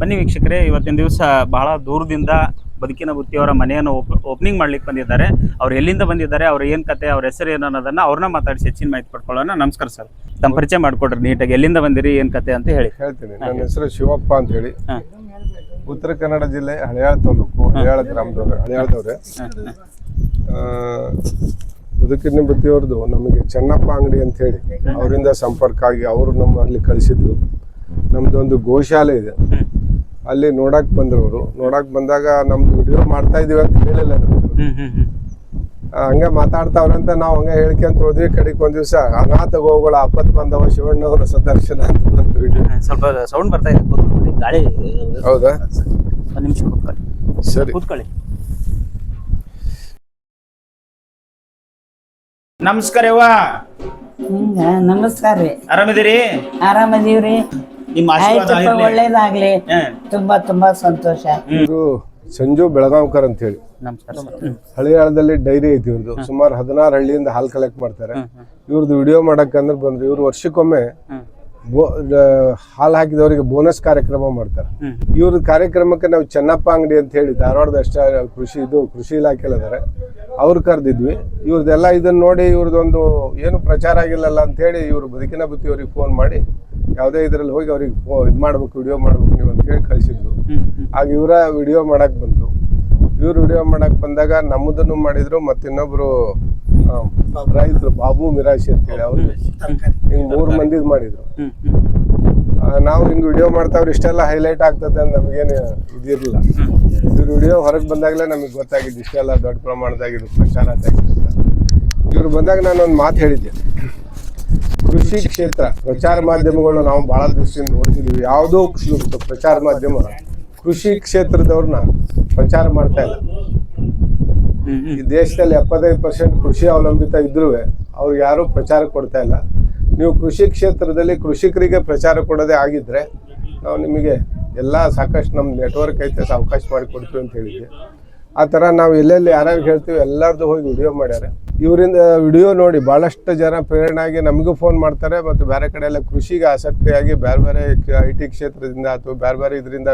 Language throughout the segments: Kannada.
ಬನ್ನಿ ವೀಕ್ಷಕರೇ ಇವತ್ತಿನ ದಿವಸ ಬಹಳ ದೂರದಿಂದ ಬದುಕಿನ ಬುತ್ತಿಯವರ ಮನೆಯನ್ನು ಓಪನಿಂಗ್ ಮಾಡ್ಲಿಕ್ಕೆ ಬಂದಿದ್ದಾರೆ. ಅವ್ರು ಎಲ್ಲಿಂದ ಬಂದಿದ್ದಾರೆ ಅವ್ರ ಏನು ಕತೆ ಅವ್ರ ಹೆಸರು ಏನು ಅನ್ನೋದನ್ನ ಅವ್ರನ್ನ ಮಾತಾಡಿಸಿ ಹೆಚ್ಚಿನ ಮಾಹಿತಿ ಪಡ್ಕೊಳ್ಳೋಣ. ನಮಸ್ಕಾರ ಸರ್. ತಮ್ಮ ಪರಿಚಯ ಮಾಡ್ಕೊಡ್ರಿ ನೀಟಾಗಿ. ಎಲ್ಲಿಂದ ಬಂದಿರಿ ಏನು ಕತೆ ಅಂತ ಹೇಳಿ. ಹೇಳ್ತೀನಿ. ನನ್ನ ಹೆಸರು ಶಿವಪ್ಪ ಅಂತ ಹೇಳಿ. ಉತ್ತರ ಕನ್ನಡ ಜಿಲ್ಲೆ ಹಳೆಯಾಳ ತಾಲೂಕು ಹಳೆಯಾಳ ಗ್ರಾಮದವ್ರೆ ಹಳೆಯಾಳದವ್ರೆ. ಬದುಕಿನ ಬುತ್ತಿಯವ್ರದ್ದು ನಮಗೆ ಚೆನ್ನಪ್ಪ ಅಂಗಡಿ ಅಂತ ಹೇಳಿ ಅವರಿಂದ ಸಂಪರ್ಕ ಆಗಿ ಅವರು ನಮ್ಮಲ್ಲಿ ಕಳಿಸಿದ್ರು. ನಮ್ದೊಂದು ಗೋಶಾಲೆ ಇದೆ. ಅಲ್ಲಿ ನೋಡಕ್ ಬಂದ್ರು ಅವರು ನೋಡಕ್ ಬಂದಾಗ ನಮ್ದು ವಿಡಿಯೋ ಮಾಡ್ತಾ ಇದೀವಿ ಅಂತ ಹೇಳಿಲ್ಲ ಆ, ಹಂಗೆ ಮಾತಾಡ್ತಾವ್ರಂತ ನಾವು ಹಂಗ ಹೇಳ್ಕೊಂತ ಹೋದ್ವಿ. ಕಡೆಗೆ ಒಂದ್ ದಿವಸ ಅನಾಥ ಗೋವುಗಳ ಅಪ್ಪತ್ ಬಂದವ ಶಿವಣ್ಣವರ ಸದರ್ಶನ ಅಂತ ಬಂತು ವಿಡಿಯೋ ಸ್ವಲ್ಪ ಸೌಂಡ್ ಬರ್ತಾ ಇದೆ. ಕೂತ್ಕೊಳ್ಳಿ ಗಾಳಿ ಹೌದಾ? ಒಂದು ನಿಮಿಷ ಕೂತ್ಕೊಳ್ಳಿ. ಸರಿ. ಕೂತ್ಕೊಳ್ಳಿ. ನಮಸ್ಕಾರ ಯವ್ವ ಹಿಂಗ ನಮಸ್ಕಾರ ರೀ. ಆರಾಮಿದ್ದೀರಿ? ಆರಾಮದೀವ್ರಿ. ನಿಮ್ಮ ಆಶೀರ್ವಾದ ಆಯ್ತಪ್ಪ ಇರ್ಲಿ. ಒಳ್ಳೇದಾಗ್ಲಿ. ಹಾ. ತುಂಬಾ ತುಂಬಾ ಸಂತೋಷ. ಇವರು ಸಂಜು ಬೆಳಗಾವ್ಕರ್ ಅಂತ ಹೇಳಿ ನಮಸ್ಕಾರ ಸರ್. ಹಳಿಯಾಳದಲ್ಲಿ ಡೈರಿ ಐತಿ ಇವ್ರದ್ದು ಸುಮಾರು ಹದಿನಾರು ಹಳ್ಳಿಯಿಂದ ಹಾಲು ಕಲೆಕ್ಟ್ ಮಾಡ್ತಾರೆ. ಇವ್ರದ್ದು ವಿಡಿಯೋ ಮಾಡಕ್ ಅಂದ್ರೆ ಬಂದ್ರು. ಇವ್ರು ವರ್ಷಕ್ಕೊಮ್ಮೆ ಬೋ ಹಾಲು ಹಾಕಿದವರಿಗೆ ಬೋನಸ್ ಕಾರ್ಯಕ್ರಮ ಮಾಡ್ತಾರೆ. ಇವ್ರ ಕಾರ್ಯಕ್ರಮಕ್ಕೆ ನಾವು ಚೆನ್ನಪ್ಪ ಅಂಗಡಿ ಅಂತ ಹೇಳಿ ಧಾರವಾಡದ ಅಷ್ಟೇ ಕೃಷಿ ಇದು ಕೃಷಿ ಇಲಾಖೆ ಅದಾರೆ. ಅವ್ರು ಕರೆದಿದ್ವಿ. ಇವ್ರದ್ದೆಲ್ಲ ಇದನ್ನ ನೋಡಿ ಇವ್ರದ್ದೊಂದು ಏನು ಪ್ರಚಾರ ಆಗಿಲ್ಲಲ್ಲ ಅಂತ ಹೇಳಿ ಇವ್ರು ಬದುಕಿನ ಬುತ್ತಿ ಅವ್ರಿಗೆ ಫೋನ್ ಮಾಡಿ ಯಾವುದೇ ಇದರಲ್ಲಿ ಹೋಗಿ ಅವ್ರಿಗೆ ಇದು ಮಾಡ್ಬೇಕು ವಿಡಿಯೋ ಮಾಡ್ಬೇಕು ನೀವು ಅಂತ ಹೇಳಿ ಕಳಿಸಿದ್ರು. ಆಗ ಇವರ ವಿಡಿಯೋ ಮಾಡಕ್ ಬಂದ್ರು. ಇವ್ರು ವಿಡಿಯೋ ಮಾಡಕ್ ಬಂದಾಗ ನಮ್ಮದನ್ನು ಮಾಡಿದ್ರು ಮತ್ತೆ ಇನ್ನೊಬ್ರು ರೈತರು ಬಾಬು ಮಿರಾಶಿ ಅಂತ ಹೇಳಿ ಅವ್ರು. ಹಿಂಗ್ ಮೂರ್ ಮಂದಿದ್ ಮಾಡಿದ್ರು. ನಾವು ಹಿಂಗ್ ವಿಡಿಯೋ ಮಾಡ್ತಾವ್ರು ಇಷ್ಟೆಲ್ಲ ಹೈಲೈಟ್ ಆಗ್ತದೆ ಅಂತ ನಮಗೇನು ಇದಿರಲಿಲ್ಲ. ಇವ್ರು ವಿಡಿಯೋ ಹೊರಗೆ ಬಂದಾಗಲೇ ನಮಗೆ ಗೊತ್ತಾಗಿದ್ದು ಇಷ್ಟೆಲ್ಲ ದೊಡ್ಡ ಪ್ರಮಾಣದಾಗಿದ್ದು ಇದು ಪ್ರಚಾರ ಆಗ್ತದೆ ಇವ್ರು ಬಂದಾಗ ನಾನು ಒಂದು ಮಾತು ಹೇಳಿದ್ದೆ. ಕೃಷಿ ಕ್ಷೇತ್ರ ಪ್ರಚಾರ ಮಾಧ್ಯಮಗಳನ್ನ ನಾವು ಬಹಳ ದೃಷ್ಟಿಯಿಂದ ನೋಡ್ತಿದ್ದೀವಿ ಯಾವುದೋ ಕೃಷಿ ಪ್ರಚಾರ ಮಾಧ್ಯಮ. ಕೃಷಿ ಕ್ಷೇತ್ರದವ್ರನ್ನ ಪ್ರಚಾರ ಮಾಡ್ತಾ ಇಲ್ಲ. ಈ ದೇಶದಲ್ಲಿ ಎಪ್ಪತ್ತೈದು ಪರ್ಸೆಂಟ್ ಕೃಷಿ ಅವಲಂಬಿತ ಇದ್ರೂ ಅವ್ರಿಗೆ ಯಾರೂ ಪ್ರಚಾರ ಕೊಡ್ತಾ ಇಲ್ಲ. ನೀವು ಕೃಷಿ ಕ್ಷೇತ್ರದಲ್ಲಿ ಕೃಷಿಕರಿಗೆ ಪ್ರಚಾರ ಕೊಡೋದೇ ಆಗಿದ್ರೆ ನಾವು ನಿಮಗೆ ಎಲ್ಲ ಸಾಕಷ್ಟು ನಮ್ಮ ನೆಟ್ವರ್ಕ್ ಐತೆ ಅವಕಾಶ ಮಾಡಿ ಕೊಡ್ತೀವಿ ಅಂತ ಹೇಳಿದ್ವಿ. ಆ ಥರ ನಾವು ಎಲ್ಲೆಲ್ಲಿ ಯಾರ್ಯಾರು ಹೇಳ್ತೀವಿ ಎಲ್ಲರದ್ದು ಹೋಗಿ ವಿಡಿಯೋ ಮಾಡ್ಯಾರ. ಇವರಿಂದ ವಿಡಿಯೋ ನೋಡಿ ಭಾಳಷ್ಟು ಜನ ಪ್ರೇರಣೆ ಆಗಿ ನಮಗೂ ಫೋನ್ ಮಾಡ್ತಾರೆ ಮತ್ತು ಬೇರೆ ಕಡೆ ಎಲ್ಲ ಕೃಷಿಗೆ ಆಸಕ್ತಿಯಾಗಿ ಬೇರೆ ಬೇರೆ ಐ ಟಿ ಕ್ಷೇತ್ರದಿಂದ ಅಥವಾ ಬೇರೆ ಬೇರೆ ಇದರಿಂದ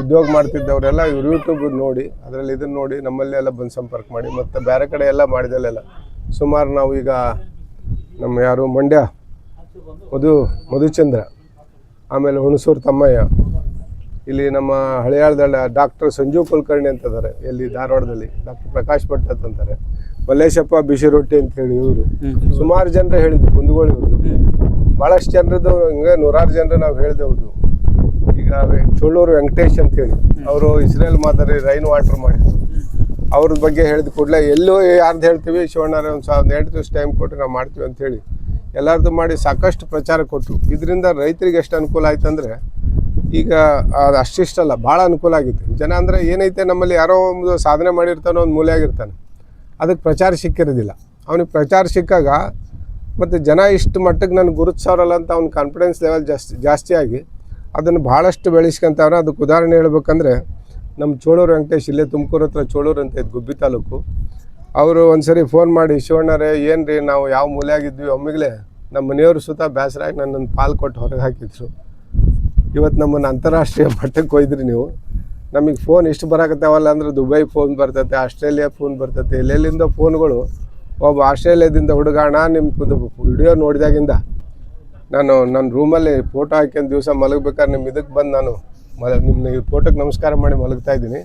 ಉದ್ಯೋಗ ಮಾಡ್ತಿದ್ದವರೆಲ್ಲ ಇವ್ರು ಯೂಟ್ಯೂಬ್ ನೋಡಿ, ಅದರಲ್ಲಿ ಇದನ್ನು ನೋಡಿ ನಮ್ಮಲ್ಲಿ ಎಲ್ಲ ಬಂದು ಸಂಪರ್ಕ ಮಾಡಿ ಮತ್ತು ಬೇರೆ ಕಡೆ ಎಲ್ಲ ಮಾಡಿದಲ್ಲೆಲ್ಲ. ಸುಮಾರು ನಾವು ಈಗ ನಮ್ಮ ಯಾರು ಮಂಡ್ಯ, ಮಧು, ಮಧುಚಂದ್ರ, ಆಮೇಲೆ ಹುಣಸೂರು ತಮ್ಮಯ್ಯ, ಇಲ್ಲಿ ನಮ್ಮ ಹಳೆಯಾಳದ ಡಾಕ್ಟರ್ ಸಂಜೀವ್ ಕುಲಕರ್ಣಿ ಅಂತಿದ್ದಾರೆ ಎಲ್ಲಿ ಧಾರವಾಡದಲ್ಲಿ ಡಾಕ್ಟರ್ ಪ್ರಕಾಶ್ ಭಟ್ ಅಂತಾರೆ. ಮಲ್ಲೇಶಪ್ಪ ಬಿಸಿ ರೊಟ್ಟಿ ಅಂತ ಹೇಳಿ ಇವರು ಸುಮಾರು ಜನರು ಹೇಳಿದ್ರು ಕುಂದಗೋಳಿ ಇವರು. ಭಾಳಷ್ಟು ಜನರದ್ದು ಹಿಂಗೆ ನೂರಾರು ಜನರು ನಾವು ಹೇಳಿದೆವು ಈಗ ಚೋಳೂರು ವೆಂಕಟೇಶ್ ಅಂತ ಹೇಳಿ ಅವರು ಇಸ್ರೇಲ್ ಮಾದರಿ ರೈನ್ ವಾಟರ್ ಮಾಡಿದ್ರು. ಅವ್ರ ಬಗ್ಗೆ ಹೇಳಿದ ಕೂಡಲೇ ಎಲ್ಲೂ ಯಾರ್ದು ಹೇಳ್ತೀವಿ ಶಿವಣ್ಣರೇ ಒಂದು ಸಾವಿರದ ಎಂಟು ದಿವಸ ಟೈಮ್ ಕೊಟ್ಟು ನಾವು ಮಾಡ್ತೀವಿ ಅಂತ ಹೇಳಿ ಎಲ್ಲರದ್ದು ಮಾಡಿ ಸಾಕಷ್ಟು ಪ್ರಚಾರ ಕೊಟ್ಟರು ಇದರಿಂದ ರೈತರಿಗೆ ಎಷ್ಟು ಅನುಕೂಲ ಆಯ್ತು ಅಂದರೆ ಈಗ ಅದು ಅಷ್ಟಿಷ್ಟಲ್ಲ ಭಾಳ ಅನುಕೂಲ ಆಗಿತ್ತು ಜನ ಅಂದರೆ ಏನೈತೆ ನಮ್ಮಲ್ಲಿ ಯಾರೋ ಒಂದು ಸಾಧನೆ ಮಾಡಿರ್ತಾನೋ ಒಂದು ಮೂಲೆ ಆಗಿರ್ತಾನೆ. ಅದಕ್ಕೆ ಪ್ರಚಾರ ಸಿಕ್ಕಿರೋದಿಲ್ಲ. ಅವನಿಗೆ ಪ್ರಚಾರ ಸಿಕ್ಕಾಗ ಮತ್ತು ಜನ ಇಷ್ಟು ಮಟ್ಟಕ್ಕೆ ನನಗೆ ಗುರುತಿಸೋರಲ್ಲ ಅಂತ ಅವ್ನ ಕಾನ್ಫಿಡೆನ್ಸ್ ಲೆವೆಲ್ ಜಾಸ್ತಿ ಜಾಸ್ತಿಯಾಗಿ ಅದನ್ನು ಭಾಳಷ್ಟು ಬೆಳೆಸ್ಕೊಂತವ್ರೆ ಅದಕ್ಕೆ ಉದಾಹರಣೆ ಹೇಳ್ಬೇಕಂದ್ರೆ ನಮ್ಮ ಚೋಳೂರು ವೆಂಕಟೇಶ್ ಇಲ್ಲೇ ತುಮಕೂರು ಹತ್ರ ಚೋಳೂರು ಅಂತ ಇತ್ತು ಗುಬ್ಬಿ ತಾಲೂಕು. ಅವರು ಒಂದ್ಸರಿ ಫೋನ್ ಮಾಡಿ, ಶಿವಣ್ಣರೇ ಏನು ರೀ ನಾವು ಯಾವ ಮೂಲೆಯಾಗಿದ್ವಿ ಒಮ್ಮಿಗಲೇ ನಮ್ಮ ಮನೆಯವರು ಸುತ್ತ ಬೇಸರಾಗಿ ನನ್ನನ್ನು ಪಾಲ್ ಕೊಟ್ಟು ಹೊರಗೆ ಹಾಕಿದ್ರು. ಇವತ್ತು ನಮ್ಮನ್ನು ಅಂತಾರಾಷ್ಟ್ರೀಯ ಮಟ್ಟಕ್ಕೆ ಒಯ್ದ್ರಿ ನೀವು. ನಮಗೆ ಫೋನ್ ಇಷ್ಟು ಬರಾಕತ್ತಾವಲ್ಲ ಅಂದ್ರೆ ದುಬೈ ಫೋನ್ ಬರ್ತೈತೆ, ಆಸ್ಟ್ರೇಲಿಯಾ ಫೋನ್ ಬರ್ತೈತೆ. ಎಲ್ಲೆಲ್ಲಿಂದ ಫೋನ್ಗಳು ಒಬ್ಬ ಆಸ್ಟ್ರೇಲಿಯಾದಿಂದ ಹುಡುಗಾಣ ನಿಮ್ಮ ವಿಡಿಯೋ ನೋಡಿದಾಗಿಂದ ನಾನು ನನ್ನ ರೂಮಲ್ಲಿ ಫೋಟೋ ಹಾಕ್ಯಂದು ದಿವಸ ಮಲಗಬೇಕಾದ್ರೆ ನಿಮ್ಮ ಇದಕ್ಕೆ ಬಂದು ನಾನು ಮಲ ನಿಮ್ಮ ಫೋಟೋಕ್ಕೆ ನಮಸ್ಕಾರ ಮಾಡಿ ಮಲಗ್ತಾ ಇದ್ದೀನಿ.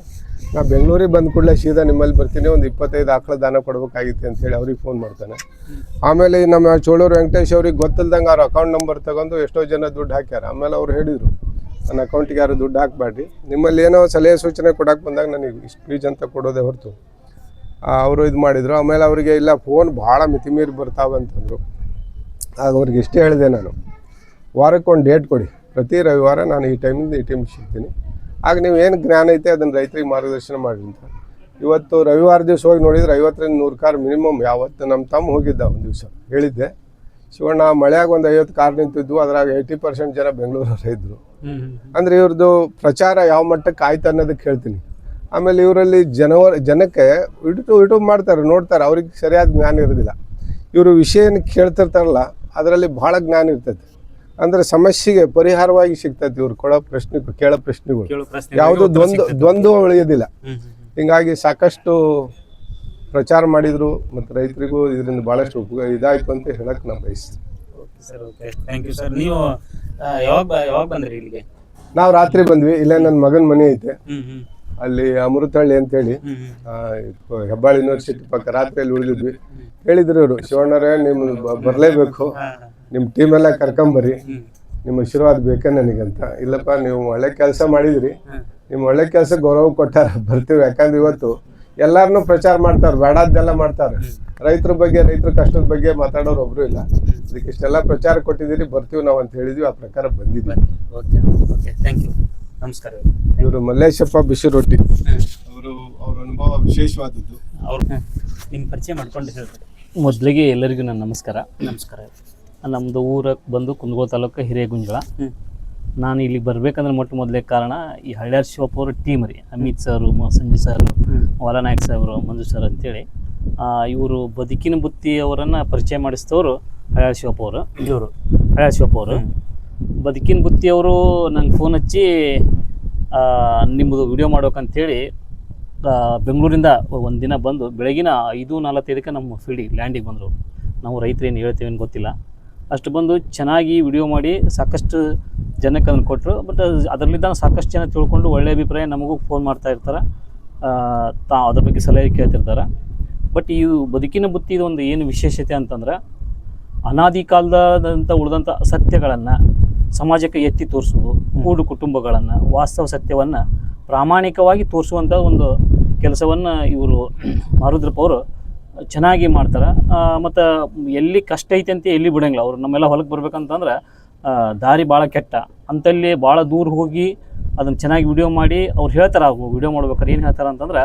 ನಾ ಬೆಂಗಳೂರಿಗೆ ಬಂದ ಕೂಡಲೇ ಸೀದಾ ನಿಮ್ಮಲ್ಲಿ ಬರ್ತೀನಿ, ಒಂದು ಇಪ್ಪತ್ತೈದು ಆಕಳ ದಾನ ಕೊಡಬೇಕಾಗಿತ್ತು ಅಂತೇಳಿ ಅವ್ರಿಗೆ ಫೋನ್ ಮಾಡ್ತಾನೆ. ಆಮೇಲೆ ನಮ್ಮ ಚೋಳೂರು ವೆಂಕಟೇಶ್ ಅವ್ರಿಗೆ ಗೊತ್ತಿಲ್ದಂಗೆ ಅವ್ರ ಅಕೌಂಟ್ ನಂಬರ್ ತಗೊಂಡು ಎಷ್ಟೋ ಜನ ದುಡ್ಡು ಹಾಕ್ಯಾರ. ಆಮೇಲೆ ಅವ್ರು ಹೇಳಿದರು ನನ್ನ ಅಕೌಂಟಿಗೆ ಯಾರು ದುಡ್ಡು ಹಾಕಬೇಡ್ರಿ. ನಿಮ್ಮಲ್ಲಿ ಏನೋ ಸಲಹೆ ಸೂಚನೆ ಕೊಡೋಕೆ ಬಂದಾಗ ನನಗೆ ಇಷ್ಟು ಪ್ಲೀಸ್ ಅಂತ ಕೊಡೋದೇ ಹೊರತು. ಅವರು ಇದು ಮಾಡಿದರು. ಆಮೇಲೆ ಅವರಿಗೆ, ಇಲ್ಲ ಫೋನ್ ಭಾಳ ಮಿತಿಮೀರಿ ಬರ್ತಾವೆ ಅಂತಂದರು. ಆಗ ಅವ್ರಿಗೆ ಇಷ್ಟೇ ಹೇಳಿದೆ ನಾನು. ವಾರಕ್ಕೆ ಒಂದು ಡೇಟ್ ಕೊಡಿ. ಪ್ರತಿ ರವಿವಾರ ನಾನು ಈ ಟೈಮಿಂದ ಈ ಟೈಮಿಗೆ ಸಿಗ್ತೀನಿ. ಆಗ ನೀವು ಏನು ಜ್ಞಾನ ಐತೆ ಅದನ್ನು ರೈತರಿಗೆ ಮಾರ್ಗದರ್ಶನ ಮಾಡಿ ಅಂತ. ಇವತ್ತು ರವಿವಾರ ದಿವಸ ಹೋಗಿ ನೋಡಿದ್ರೆ ಐವತ್ತರಿಂದ ನೂರು ಕಾರ್ ಮಿನಿಮಮ್ ಯಾವತ್ತು ನಮ್ಮ ತಮ್ಮ ಹೋಗಿದ್ದ ಒಂದು ದಿವಸ. ಹೇಳಿದ್ದೆ. ಶಿವಣ್ಣ, ಮಳೆಯಾಗ ಒಂದು ಐವತ್ತು ಕಾರ್ ನಿಂತಿದ್ವು. ಅದ್ರಾಗ ಏಯ್ಟಿ ಪರ್ಸೆಂಟ್ ಜನ ಬೆಂಗಳೂರವ್ರು ಇದ್ದರು. ಅಂದರೆ ಇವ್ರದ್ದು ಪ್ರಚಾರ ಯಾವ ಮಟ್ಟಕ್ಕೆ ಆಯ್ತು ಅನ್ನೋದಕ್ಕೆ ಹೇಳ್ತೀನಿ. ಆಮೇಲೆ ಇವರಲ್ಲಿ ಜನವರ ಜನಕ್ಕೆ ಯೂಟ್ಯೂಬ್ ಯೂಟ್ಯೂಬ್ ಮಾಡ್ತಾರೆ ನೋಡ್ತಾರೆ ಅವ್ರಿಗೆ ಸರಿಯಾದ ಜ್ಞಾನ ಇರೋದಿಲ್ಲ. ಇವರು ವಿಷಯನ ಕೇಳ್ತಿರ್ತಾರಲ್ಲ ಅದರಲ್ಲಿ ಬಹಳ ಜ್ಞಾನ ಇರ್ತೈತೆ. ಅಂದ್ರೆ ಸಮಸ್ಯೆಗೆ ಪರಿಹಾರವಾಗಿ ಸಿಗ್ತೈತಿ ಇವ್ರು ಕೊಡೋ ಪ್ರಶ್ನೆ ಕೇಳೋ ಪ್ರಶ್ನೆಗಳು. ಯಾವುದು ದ್ವಂದ್ವ ದ್ವಂದ್ವ ಉಳಿಯೋದಿಲ್ಲ ಹಿಂಗಾಗಿ ಸಾಕಷ್ಟು ಪ್ರಚಾರ ಮಾಡಿದ್ರು ಮತ್ತು ರೈತರಿಗೂ ಇದರಿಂದ ಭಾಳಷ್ಟು ಉಪಯೋಗ ಇದಾಯ್ತು ಅಂತ ಹೇಳಕ್ ನಾನು ಬಯಸ್ತೀನಿ. Sir okay thank you sir ನೀವು ಯಾವಾಗ ಯಾವಾಗ ಬಂದ್ರಿ ಇಲ್ಲಿಗೆ? ನಾವು ರಾತ್ರಿ ಬಂದ್ವಿ. ಇಲ್ಲೇ ನನ್ನ ಮಗನ ಮನೆ ಐತೆ. ಹ್ಮ್ ಹ್ಮ್. ಅಲ್ಲಿ ಅಮೃತಹಳ್ಳಿ ಅಂತೇಳಿ. ಹೇಳಿ ಆ, ಹೆಬ್ಬಾಳ ಯೂನಿವರ್ಸಿಟಿ ಪಕ್ಕ ರಾತ್ರಿಯಲ್ಲಿ ಉಳಿದಿದ್ವಿ. ಹೇಳಿದ್ರು ಇವರು ಶಿವಣ್ಣರೇ ನಿಮ್ ಬರಲೇಬೇಕು. ಹಾ, ನಿಮ್ಮ ಟೀಮ್ ಎಲ್ಲ ಕರ್ಕೊಂಬರ್ರಿ ಹ್ಮ್. ನಿಮ್ಮ ಆಶೀರ್ವಾದ ಬೇಕೇ ನನಗಂತ. ಇಲ್ಲಪ್ಪ ನೀವು ಒಳ್ಳೆ ಕೆಲಸ ಮಾಡಿದ್ರಿ. ನಿಮ್ಮ ಒಳ್ಳೆ ಕೆಲಸ ಗೌರವ ಕೊಟ್ಟಾರ ಬರ್ತೀವಿ. ಯಾಕಂದ್ರೆ ಇವತ್ತು ಎಲ್ಲಾರನು ಪ್ರಚಾರ ಮಾಡ್ತಾರೆ ಬೇಡದ್ದೆಲ್ಲ ಮಾಡ್ತಾರೆ. ರೈತರ ಬಗ್ಗೆ ರೈತರ ಕಷ್ಟದ ಬಗ್ಗೆ ಮಾತಾಡೋರು ಒಬ್ರು ಇಲ್ಲ. ಅದಕ್ಕೆ ಇಷ್ಟೆಲ್ಲ ಪ್ರಚಾರ ಕೊಟ್ಟಿದ್ದೀರಿ ಬರ್ತೀವಿ ನಾವು ಅಂತ ಹೇಳಿದ್ವಿ ಆ ಪ್ರಕಾರ ಬಂದಿದ್ವಿ ಓಕೆ ಓಕೆ. ಥ್ಯಾಂಕ್ ಯು ನಮಸ್ಕಾರ. ಇವರು ಮಲ್ಲೇಶಪ್ಪ ಬಿಸಿ ರೊಟ್ಟಿ ಅವರು ಅವ್ರ ಅನುಭವ ವಿಶೇಷವಾದದ್ದು. ಅವ್ರು ನಿಮ್ಮ ಪರಿಚಯ ಮಾಡ್ಕೊಂಡು ಹೇಳ್ರಿ. ಮೊದಲಿಗೆ ಎಲ್ಲರಿಗೂ ನನ್ನ ನಮಸ್ಕಾರ. ನಮಸ್ಕಾರ. ನಮ್ಮದು ಊರಕ್ಕೆ ಬಂದು ಕುಂದಗೋಳ ತಾಲೂಕು ಹಿರೇಗುಂಜಳ. ನಾನು ಇಲ್ಲಿಗೆ ಬರ್ಬೇಕಂದ್ರೆ ಮೊಟ್ಟ ಮೊದಲೇ ಕಾರಣ ಈ ಹಳ್ಯಾರ್ ಶಿವಪ್ಪ ಅವ್ರ ಟೀಮ್ ರೀ. ಅಮಿತ್ ಸರು ಮ- ಸಂಜಯ್ ಸರ್ ವಾಲನಾಯಕ್ ಸಾಹೇಬರು ಮಂಜು ಸರ್ ಅಂತೇಳಿ. ಇವರು ಬದುಕಿನ ಬುತ್ತಿ ಅವರನ್ನು ಪರಿಚಯ ಮಾಡಿಸಿದವರು ಹಳ್ಯಾಳ್ ಶಿವಪ್ಪ ಅವರು. ಇವರು. ಹಳ್ಯಾರ್ ಶಿವಪ್ಪ ಅವರು. ಬದುಕಿನ ಬುತ್ತಿ ಅವರು ನಂಗೆ ಫೋನ್ ಹಚ್ಚಿ ನಿಮ್ಮದು ವಿಡಿಯೋ ಮಾಡ್ಬೇಕಂತೇಳಿ ಬೆಂಗಳೂರಿಂದ ಒಂದು ದಿನ ಬಂದು ಬೆಳಗಿನ ಐದು ನಲವತ್ತೈದಕ್ಕೆ ನಮ್ಮ ಫೀಲ್ಡಿಗೆ ಲ್ಯಾಂಡಿಗೆ ಬಂದರು. ನಾವು ರೈತರು ಏನು ಹೇಳ್ತೇವೆ ಏನು ಗೊತ್ತಿಲ್ಲ. ಅಷ್ಟು ಬಂದು ಚೆನ್ನಾಗಿ ವಿಡಿಯೋ ಮಾಡಿ ಸಾಕಷ್ಟು ಜನಕ್ಕೆ ಅದನ್ನು ಕೊಟ್ಟರು ಬಟ್ ಅದರಲ್ಲಿದ್ದ ಸಾಕಷ್ಟು ಜನ ತಿಳ್ಕೊಂಡು ಒಳ್ಳೆಯ ಅಭಿಪ್ರಾಯ ನಮಗೂ ಫೋನ್ ಮಾಡ್ತಾ ಇರ್ತಾರೆ. ತಾ ಅದ್ರ ಬಗ್ಗೆ ಸಲಹೆ ಕೇಳ್ತಿರ್ತಾರೆ. ಬಟ್ ಈ ಬದುಕಿನ ಬುತ್ತಿ ಒಂದು ಏನು ವಿಶೇಷತೆ ಅಂತಂದ್ರೆ ಅನಾದಿ ಕಾಲದಂಥ ಉಳಿದಂಥ ಸತ್ಯಗಳನ್ನು ಸಮಾಜಕ್ಕೆ ಎತ್ತಿ ತೋರಿಸೋದು ಕೂಡು ಕುಟುಂಬಗಳನ್ನು ವಾಸ್ತವ ಸತ್ಯವನ್ನು ಪ್ರಾಮಾಣಿಕವಾಗಿ ತೋರಿಸುವಂಥ ಒಂದು ಕೆಲಸವನ್ನು ಇವರು ಮಾರುದ್ರಪ್ಪ ಅವರು ಚೆನ್ನಾಗಿ ಮಾಡ್ತಾರೆ. ಮತ್ತು ಎಲ್ಲಿ ಕಷ್ಟ ಐತೆ ಅಂತ ಎಲ್ಲಿ ಬಿಡಂಗಿಲ್ಲ. ಅವರು ನಮ್ಮೆಲ್ಲ ಹೊಲಕ್ಕೆ ಬರ್ಬೇಕಂತಂದ್ರೆ ದಾರಿ ಭಾಳ ಕೆಟ್ಟ. ಅಂತಲ್ಲಿ ಭಾಳ ದೂರ ಹೋಗಿ ಅದನ್ನು ಚೆನ್ನಾಗಿ ವಿಡಿಯೋ ಮಾಡಿ ಅವ್ರು ಹೇಳ್ತಾರೆ ವಿಡಿಯೋ ಮಾಡ್ಬೇಕಾದ್ರೆ ಏನು ಹೇಳ್ತಾರೆ ಅಂತಂದ್ರೆ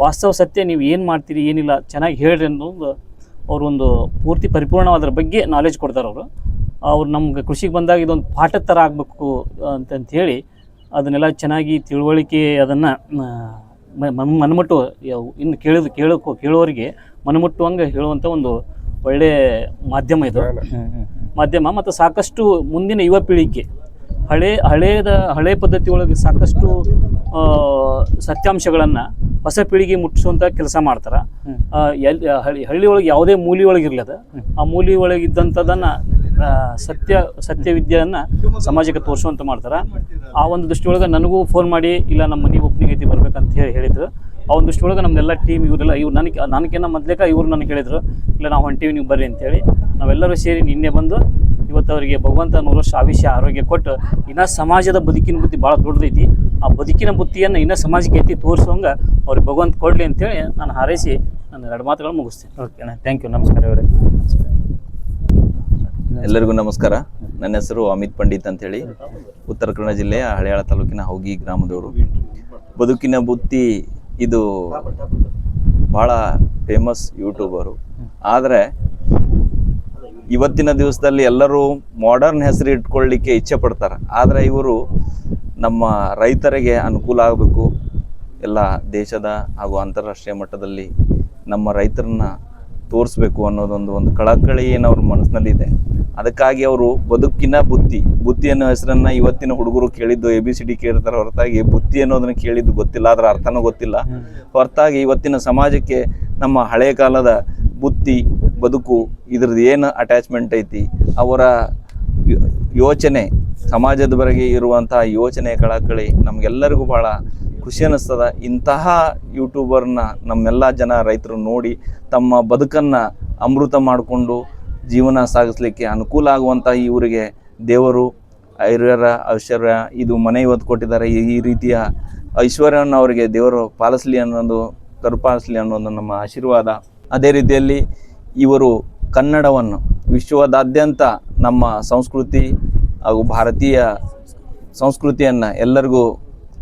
ವಾಸ್ತವ ಸತ್ಯ ನೀವು ಏನು ಮಾಡ್ತೀರಿ ಏನಿಲ್ಲ ಚೆನ್ನಾಗಿ ಹೇಳ್ರಿ ಅನ್ನೋದು ಅವರೊಂದು ಪೂರ್ತಿ ಪರಿಪೂರ್ಣವಾದ್ರ ಬಗ್ಗೆ ನಾಲೆಜ್ ಕೊಡ್ತಾರೆ ಅವರು. ಅವ್ರು ನಮ್ಗೆ ಕೃಷಿಗೆ ಬಂದಾಗ ಇದೊಂದು ಪಾಠದ ಥರ ಆಗಬೇಕು ಅಂತಂತ ಹೇಳಿ ಅದನ್ನೆಲ್ಲ ಚೆನ್ನಾಗಿ ತಿಳುವಳಿಕೆ ಅದನ್ನು ಮನಮುಟ್ಟು ಇನ್ನು ಕೇಳಿದ ಕೇಳೋಕ್ಕೂ ಕೇಳೋರಿಗೆ ಮನಮುಟ್ಟುವಂಗೆ ಹೇಳುವಂಥ ಒಂದು ಒಳ್ಳೆಯ ಮಾಧ್ಯಮ ಇದು. ಮಾಧ್ಯಮ ಮತ್ತು ಸಾಕಷ್ಟು ಮುಂದಿನ ಯುವ ಪೀಳಿಗೆ ಹಳೆ ಹಳೆಯದ ಹಳೆ ಪದ್ಧತಿ ಒಳಗೆ ಸಾಕಷ್ಟು ಸತ್ಯಾಂಶಗಳನ್ನು ಹೊಸ ಪೀಳಿಗೆ ಮುಟ್ಟಿಸುವಂಥ ಕೆಲಸ ಮಾಡ್ತಾರೆ. ಎಲ್ಲಿ ಎಲ್ ಹಳ್ಳಿ ಹಳ್ಳಿ ಒಳಗೆ ಯಾವುದೇ ಮೂಲಿ ಒಳಗೆ ಅದು. ಆ ಮೂಲಿ ಒಳಗೆ ಇದ್ದಂಥದ್ದನ್ನು ಸತ್ಯ ಸತ್ಯವಿದ್ಯೆಯನ್ನು ಸಮಾಜಕ್ಕೆ ತೋರಿಸುವಂತ ಮಾಡ್ತಾರೆ. ಆ ಒಂದು ದೃಷ್ಟಿಯೊಳಗೆ ನನಗೂ ಫೋನ್ ಮಾಡಿ ಇಲ್ಲ ನಮ್ಮ ಮನೆ ಒಪ್ನಿಂಗ್ ಐತಿ ಬರ್ಬೇಕಂತ ಹೇಳಿ ಹೇಳಿದ್ರು. ಆ ಒಂದು ದೃಷ್ಟಿಯೊಳಗೆ ನಮ್ದೆಲ್ಲ ಟೀಮ್ ಇವರೆಲ್ಲ ಇವ್ರು ನನಗೆ ನನಗೇನ ಮೊದ್ಲೇಕ ಇವ್ರು ನನಗೆ ಹೇಳಿದರು ಇಲ್ಲ ನಾವು ಹೊಂಟೀವಿ ನೀವು ಬರ್ರಿ ಅಂತೇಳಿ. ನಾವೆಲ್ಲರೂ ಸೇರಿ ನಿನ್ನೆ ಬಂದು ಇವತ್ತು ಅವರಿಗೆ ಭಗವಂತ ನೂರು ವರ್ಷ ಆವಿಷ್ಯ ಆರೋಗ್ಯ ಕೊಟ್ಟು ಇನ್ನ ಸಮಾಜದ ಬದುಕಿನ ಬುದ್ಧಿ ಭಾಳ ದೊಡ್ಡದೈತಿ. ಆ ಬದುಕಿನ ಬುದ್ಧಿಯನ್ನು ಇನ್ನ ಸಮಾಜಕ್ಕೆ ಎತ್ತಿ ತೋರಿಸುವಂಗ ಅವ್ರಿಗೆ ಭಗವಂತ ಕೊಡಲಿ ಅಂತೇಳಿ ನಾನು ಹಾರೈಸಿ ನನ್ನ ಎರಡು ಮಾತುಗಳು ಮುಗಿಸ್ತೀನಿ. ಓಕೆ ಅಣ್ಣ ಥ್ಯಾಂಕ್ ಯು ನಮಸ್ಕಾರ ಇವರೇ ಎಲ್ಲರಿಗೂ ನಮಸ್ಕಾರ. ನನ್ನ ಹೆಸರು ಅಮಿತ್ ಪಂಡಿತ್ ಅಂತೇಳಿ. ಉತ್ತರ ಕನ್ನಡ ಜಿಲ್ಲೆಯ ಹಳೆಯಾಳ ತಾಲೂಕಿನ ಹೌಗಿ ಗ್ರಾಮದವರು. ಬದುಕಿನ ಬುತ್ತಿ ಇದು ಬಹಳ ಫೇಮಸ್ ಯೂಟ್ಯೂಬರು ಆದರೆ ಇವತ್ತಿನ ದಿವಸದಲ್ಲಿ ಎಲ್ಲರೂ ಮಾಡರ್ನ್ ಹೆಸರು ಇಟ್ಕೊಳ್ಳಿಕ್ಕೆ ಇಚ್ಛೆ ಪಡ್ತಾರೆ. ಆದರೆ ಇವರು ನಮ್ಮ ರೈತರಿಗೆ ಅನುಕೂಲ ಆಗಬೇಕು. ಎಲ್ಲ ದೇಶದ ಹಾಗೂ ಅಂತಾರಾಷ್ಟ್ರೀಯ ಮಟ್ಟದಲ್ಲಿ ನಮ್ಮ ರೈತರನ್ನ ತೋರಿಸ್ಬೇಕು ಅನ್ನೋದೊಂದು ಒಂದು ಕಳಕಳಿ ಏನು ಅವ್ರ ಮನಸ್ಸಿನಲ್ಲಿದೆ ಅದಕ್ಕಾಗಿ ಅವರು ಬದುಕಿನ ಬುತ್ತಿ ಬುತ್ತಿ ಅನ್ನೋ ಹೆಸರನ್ನ ಇವತ್ತಿನ ಹುಡುಗರು ಕೇಳಿದ್ದು ಎ ಬಿ ಸಿ ಡಿ ಕೇಳಿರ್ತಾರೆ ಹೊರತಾಗಿ ಬುತ್ತಿ ಅನ್ನೋದನ್ನ ಕೇಳಿದ್ದು ಗೊತ್ತಿಲ್ಲ ಅದರ ಅರ್ಥನೂ ಗೊತ್ತಿಲ್ಲ. ಹೊರತಾಗಿ ಇವತ್ತಿನ ಸಮಾಜಕ್ಕೆ ನಮ್ಮ ಹಳೆಯ ಕಾಲದ ಬುತ್ತಿ, ಬದುಕು, ಇದ್ರದ್ದು ಏನು ಅಟ್ಯಾಚ್ಮೆಂಟ್ ಐತಿ, ಅವರ ಯೋಚನೆ, ಸಮಾಜದ ಬರೆಗೆ ಇರುವಂತಹ ಯೋಚನೆ, ಕಳಕಳಿ ನಮಗೆಲ್ಲರಿಗೂ ಭಾಳ ಖುಷಿ ಅನ್ನಿಸ್ತದ ಇಂತಹ ಯೂಟ್ಯೂಬರ್ನ ನಮ್ಮೆಲ್ಲ ಜನ ರೈತರು ನೋಡಿ ತಮ್ಮ ಬದುಕನ್ನು ಅಮೃತ ಮಾಡಿಕೊಂಡು ಜೀವನ ಸಾಗಿಸ್ಲಿಕ್ಕೆ ಅನುಕೂಲ ಆಗುವಂಥ ಇವರಿಗೆ ದೇವರು ಐರ್ಯರ ಐಶ್ವರ್ಯ, ಇದು ಮನೆ ಇವತ್ತು ಕೊಟ್ಟಿದ್ದಾರೆ. ಈ ರೀತಿಯ ಐಶ್ವರ್ಯವನ್ನು ಅವರಿಗೆ ದೇವರು ಪಾಲಿಸಲಿ ಅನ್ನೋದು, ಕರುಪಾಲಿಸಲಿ ಅನ್ನೋದು ನಮ್ಮ ಆಶೀರ್ವಾದ. ಅದೇ ರೀತಿಯಲ್ಲಿ ಇವರು ಕನ್ನಡವನ್ನು ವಿಶ್ವದಾದ್ಯಂತ ನಮ್ಮ ಸಂಸ್ಕೃತಿ ಹಾಗೂ ಭಾರತೀಯ ಸಂಸ್ಕೃತಿಯನ್ನು ಎಲ್ಲರಿಗೂ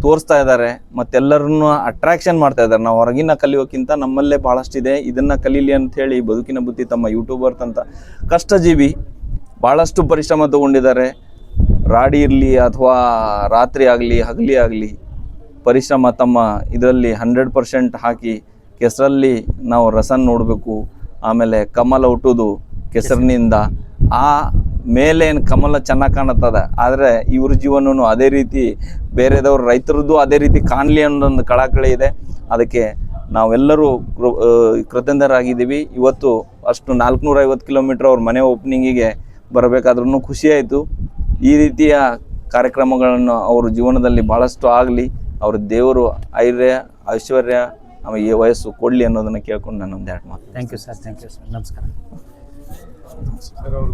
ತೋರಿಸ್ತಾ ಇದ್ದಾರೆ, ಮತ್ತೆಲ್ಲರನ್ನೂ ಅಟ್ರಾಕ್ಷನ್ ಮಾಡ್ತಾ ಇದ್ದಾರೆ. ನಾವು ಹೊರಗಿನ ಕಲಿಯೋಕ್ಕಿಂತ ನಮ್ಮಲ್ಲೇ ಭಾಳಷ್ಟಿದೆ ಇದನ್ನು ಕಲೀಲಿ ಅಂತ ಹೇಳಿ ಬದುಕಿನ ಬುದ್ಧಿ ತಮ್ಮ ಯೂಟ್ಯೂಬರ್ ತಂತ ಕಷ್ಟಜೀವಿ ಭಾಳಷ್ಟು ಪರಿಶ್ರಮ ತಗೊಂಡಿದ್ದಾರೆ. ರಾಡಿ ಇರಲಿ ಅಥವಾ ರಾತ್ರಿ ಆಗಲಿ, ಹಗಲಿ ಆಗಲಿ ಪರಿಶ್ರಮ ತಮ್ಮ ಇದರಲ್ಲಿ ಹಂಡ್ರೆಡ್ ಪರ್ಸೆಂಟ್ ಹಾಕಿ ಕೆಸರಲ್ಲಿ ನಾವು ರಸನ್ ನೋಡಬೇಕು, ಆಮೇಲೆ ಕಮಲ ಹುಟ್ಟೋದು ಕೆಸರಿನಿಂದ. ಆ ಮೇಲೇನು ಕಮಲ ಚೆನ್ನಾಗಿ ಕಾಣುತ್ತದೆ, ಆದರೆ ಇವ್ರ ಜೀವನೂ ಅದೇ ರೀತಿ ಬೇರೆದವ್ರ ರೈತರದ್ದು ಅದೇ ರೀತಿ ಕಾಣಲಿ ಅನ್ನೋದೊಂದು ಕಳಕಳಿ ಇದೆ. ಅದಕ್ಕೆ ನಾವೆಲ್ಲರೂ ಕೃತಜ್ಞರಾಗಿದ್ದೀವಿ. ಇವತ್ತು ಅಷ್ಟು ನಾಲ್ಕುನೂರ ಐವತ್ತು ಕಿಲೋಮೀಟ್ರ್ ಅವ್ರ ಮನೆ ಓಪನಿಂಗಿಗೆ ಬರಬೇಕಾದ್ರೂ ಖುಷಿಯಾಯಿತು ಈ ರೀತಿಯ ಕಾರ್ಯಕ್ರಮಗಳನ್ನು ಅವ್ರ ಜೀವನದಲ್ಲಿ ಭಾಳಷ್ಟು ಆಗಲಿ, ಅವ್ರ ದೇವರು ಐರ್ಯ, ಐಶ್ವರ್ಯ ಆಮೇಲೆ ಈ ವಯಸ್ಸು ಕೊಡಲಿ ಅನ್ನೋದನ್ನು ಕೇಳ್ಕೊಂಡು ನಾನು ಎರಡು ಮಾತು thank you sir thank you sir ನಮಸ್ಕಾರ. ಸರ್ ಅವ್ರು